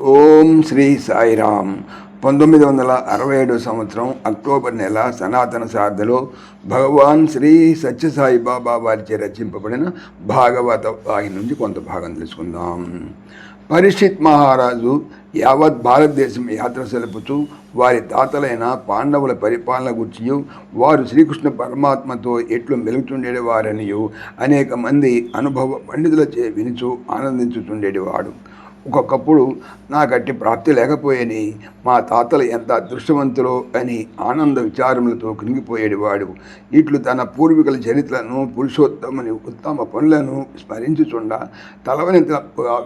ఓం శ్రీ సాయిరామ్ పంతొమ్మిది వందల అరవై ఏడు సంవత్సరం అక్టోబర్ నెల సనాతన శారదలో భగవాన్ శ్రీ సత్యసాయి బాబా వారిచే రచింపబడిన భాగవత వాహిని నుంచి కొంత భాగం తెలుసుకుందాం. పరిషిత్ మహారాజు యావత్ భారతదేశం యాత్ర సెలుపుతూ వారి తాతలైన పాండవుల పరిపాలన గురించి వారు శ్రీకృష్ణ పరమాత్మతో ఎట్లు మెలుగుతుండేవారనియు అనేక మంది అనుభవ పండితులచే వినుచు ఆనందించుతుండేవాడు ఒక్కొక్కప్పుడు నాకట్టి ప్రాప్తి లేకపోయేని మా తాతలు ఎంత అదృష్టవంతులో అని ఆనంద విచారములతో కృంగిపోయేవాడు ఇట్లు తన పూర్వీకుల చరిత్రను పురుషోత్తముని ఉత్తమ పనులను స్మరించుచుండ తలవని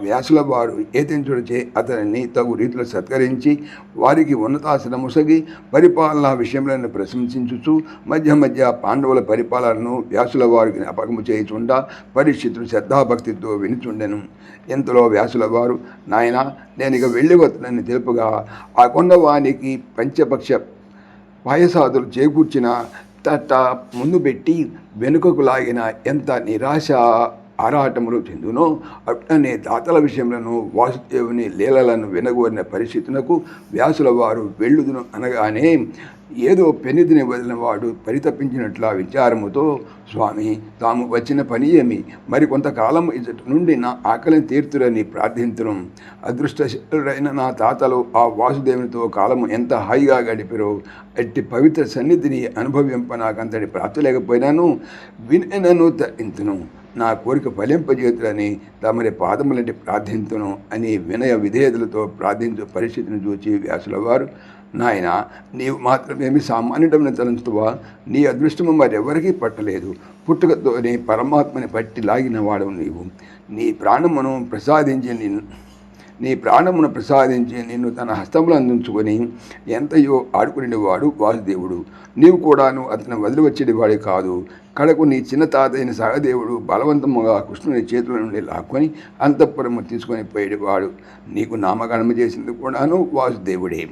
వ్యాసుల వారు ఏతించుడిచే అతనిని తగు రీతిలో సత్కరించి వారికి ఉన్నతాసనముసగి పరిపాలనా విషయంలో ప్రశంసించుచు మధ్య మధ్య పాండవుల పరిపాలనను వ్యాసుల వారికి జ్ఞాపకము చేయుచుండ పరిస్థితులు శ్రద్ధాభక్తితో వినుచుండెను. ఇంతలో వ్యాసుల వారు నాయన నేను ఇక వెళ్ళిపోతున్నాను తెలుపుగా ఆ కొండవానికి పంచపక్ష పాయసాదులు చేకూర్చిన తట్ట ముందు పెట్టి వెనుకకు లాగిన ఎంత నిరాశ ఆరాటములు చెందునో. అట్లనే తాతల విషయంలో వాసుదేవుని లీలలను వినగోరిన పరిస్థితులకు వ్యాసుల వారు వెళ్ళుదును అనగానే ఏదో పెనిదిని వదిలిన వాడు పరితపించినట్ల విచారముతో స్వామి తాము వచ్చిన పని ఏమి? మరి కొంతకాలం ఇచ్చటి నుండి నా ఆకలిని తీర్తురని ప్రార్థించడం అదృష్టశీలుడైన నా తాతలు ఆ వాసుదేవునితో కాలము ఎంత హాయిగా గడిపారో అట్టి పవిత్ర సన్నిధిని అనుభవింప నాకంతటి ప్రాప్తి లేకపోయినాను వినను తరింతును నా కోరిక ఫలింపజేతులని తమరి పాదములంటి ప్రార్థింతును అని వినయ విధేయతలతో ప్రార్థించు పరిస్థితిని చూచి వ్యాసుల వారు నాయన నీవు మాత్రమేమి సామాన్యుడమని తలంచుతువా? నీ అదృష్టము మరెవరికీ పట్టలేదు. పుట్టుకతోనే పరమాత్మని పట్టి లాగిన వాడవు నీవు. నీ ప్రాణమును ప్రసాదించి నిన్ను నీ ప్రాణమును ప్రసాదించి నిన్ను తన హస్తములు అందించుకొని ఎంతయో ఆడుకునేవాడు వాసుదేవుడు. నీవు కూడాను అతను వదిలి వచ్చేవాడే కాదు. కడకు నీ చిన్న తాతైన సహదేవుడు బలవంతముగా కృష్ణుని చేతుల నుండి లాక్కొని అంతఃపురము తీసుకొని పోయేవాడు. నీకు నామకరణము చేసింది కూడాను వాసుదేవుడే.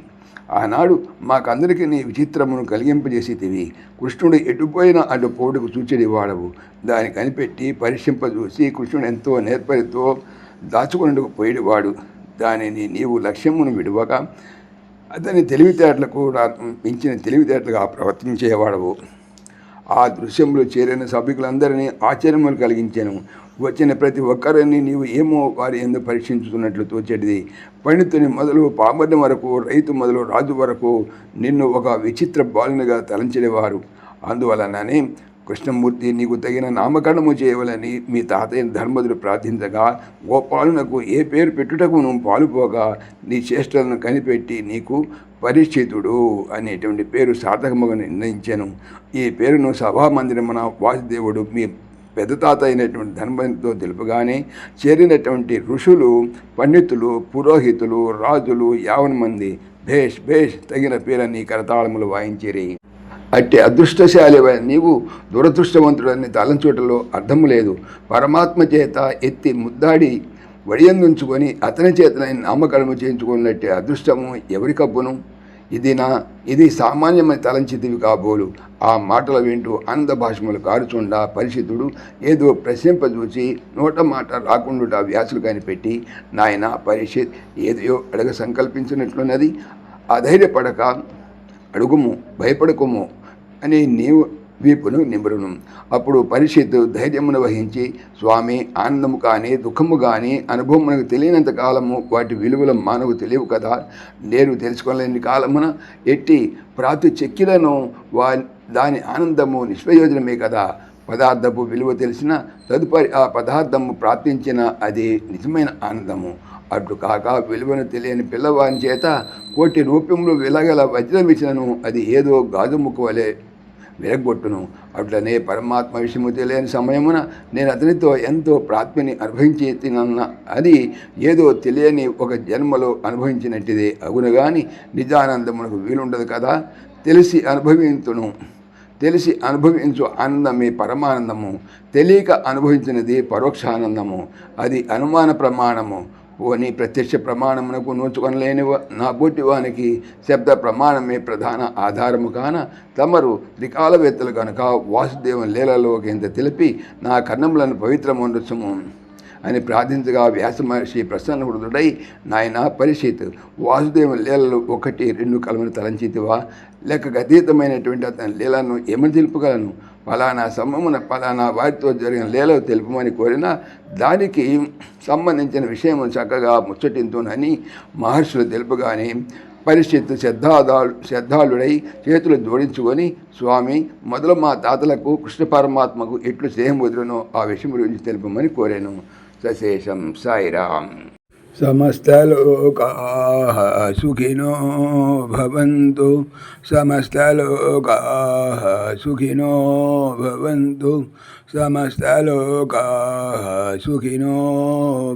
ఆనాడు మాకందరికీ నీ విచిత్రమును కలిగింపజేసేటివి. కృష్ణుడు ఎటుపోయినా అటు పోటుకు చూచేది వాడవు దాన్ని కనిపెట్టి పరిశింపజూసి కృష్ణుడు ఎంతో నేర్పరితో దాచుకునేందుకు పోయేవాడు. దానిని నీవు లక్ష్యమును విడువక అతని తెలివితేటలకు మించిన తెలివితేటలుగా ప్రవర్తించేవాడవు. ఆ దృశ్యంలో చేరిన సభ్యులందరినీ ఆశ్చర్యములు కలిగించాను. వచ్చిన ప్రతి ఒక్కరిని నీవు ఏమో వారి ఎందు పరీక్షించుతున్నట్లు తోచేటిది పండితుని మొదలు పామర్ని వరకు రైతు మొదలు రాజు వరకు నిన్ను ఒక విచిత్ర బాలునిగా తలంచేవారు అందువలననే కృష్ణమూర్తి నీకు తగిన నామకరణము చేయవలని మీ తాతయ్య ధర్మధుడు ప్రార్థించగా గోపాలునకు ఏ పేరు పెట్టుటకు నువ్వు పాలుపోగా నీ చేష్టలను కనిపెట్టి నీకు పరిచితుడు అనేటువంటి పేరు సార్థకముగా నిర్ణయించాను. ఈ పేరును సభామందిరమున వాసుదేవుడు మీ పెద్ద తాత అయినటువంటి ధర్మంతో తెలుపగానే చేరినటువంటి ఋషులు పండితులు పురోహితులు రాజులు యావన మంది భేష్ భేష్ తగిన పేరని కరతాళములు వాయించిరి. అట్టి అదృష్టశాలి నీవు దురదృష్టవంతుడని తలంచూటలో అర్థము లేదు. పరమాత్మ చేత ఎత్తి ముద్దాడి వడియందుంచుకొని అతని చేతన నామకరణము చేయించుకున్నట్టే అదృష్టము ఎవరికబ్బును ఇది నా ఇది సామాన్యమైన తలంచితివి కాబోలు. ఆ మాటలు వింటూ ఆనంద భాషములు కారుచుండా పరిషితుడు ఏదో ప్రశ్నింపజూచి నోట మాట రాకుండా వ్యాసులు కనిపెట్టి నాయన పరిషత్ ఏదో అడగ సంకల్పించినట్లున్నది. అధైర్యపడక అడుగుము భయపడకుము. అని నీవు వీపును నిబరును అప్పుడు పరిషత్తు ధైర్యమును వహించి స్వామి ఆనందము కానీ దుఃఖము కానీ అనుభవం మనకు తెలియనంత కాలము వాటి విలువల మానవు తెలియవు కదా. నేను తెలుసుకోలేని కాలమున ఎట్టి ప్రాతి చెక్కిలను వా దాని ఆనందము నిష్ప్రయోజనమే కదా. పదార్థపు విలువ తెలిసిన తదుపరి ఆ పదార్థము ప్రార్థించిన అది నిజమైన ఆనందము. అటు కాక విలువను తెలియని పిల్లవాని చేత కోటి రూపంలో విలగల వజ్రం ఇచ్చినను అది ఏదో గాజు ముక్కువలే వలె విరగొట్టును అట్లనే పరమాత్మ విషయము తెలియని సమయమున నేను అతనితో ఎంతో ప్రాప్తిని అనుభవించి తినన్న. అది ఏదో తెలియని ఒక జన్మలో అనుభవించినట్టిదే. అగును కానీ నిజానందమునకు వీలుండదు కదా. తెలిసి అనుభవించును తెలిసి అనుభవించు ఆనందమే పరమానందము. తెలియక అనుభవించినది పరోక్షానందము. అది అనుమాన ప్రమాణము. పోని ప్రత్యక్ష ప్రమాణమునకు నోచుకొనలేని నా బోటి వానికి శబ్ద ప్రమాణమే ప్రధాన ఆధారము కాన తమరు త్రికాలవేత్తలు కనుక వాసుదేవం లీలలోకి ఇంత తెలిపి నా కర్ణములను పవిత్రముండుచుము అని ప్రార్థించగా వ్యాస మహర్షి ప్రసన్నవృదుడై నాయన పరిషత్ వాసుదేవ లీలలు ఒకటి రెండు కలమని తలంచితివా? లేక అతీతమైనటువంటి అతని లీలను ఏమని తెలుపగలను? ఫలానా సమమున ఫలానా వారితో జరిగిన లీల తెలుపమని కోరిన దానికి సంబంధించిన విషయం చక్కగా ముచ్చటింతునని మహర్షులు తెలుపగానే పరిస్థితి శ్రద్ధాదాలు శ్రద్ధాళుడై చేతులు జోడించుకొని స్వామి మొదలు మా తాతలకు కృష్ణ పరమాత్మకు ఎట్లు స్నేహం వదిలినో ఆ విషయం గురించి తెలుపమని కోరాను. सशेषं सायिराम् समस्तलोकाः सुखिनो भवन्तु समस्तलोकाः सुखिनो भवन्तु समस्तलोकाः सुखिनो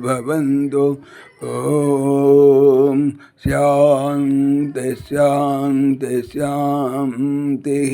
भवन्तु ॐ शान्ति शान्ति शान्तिः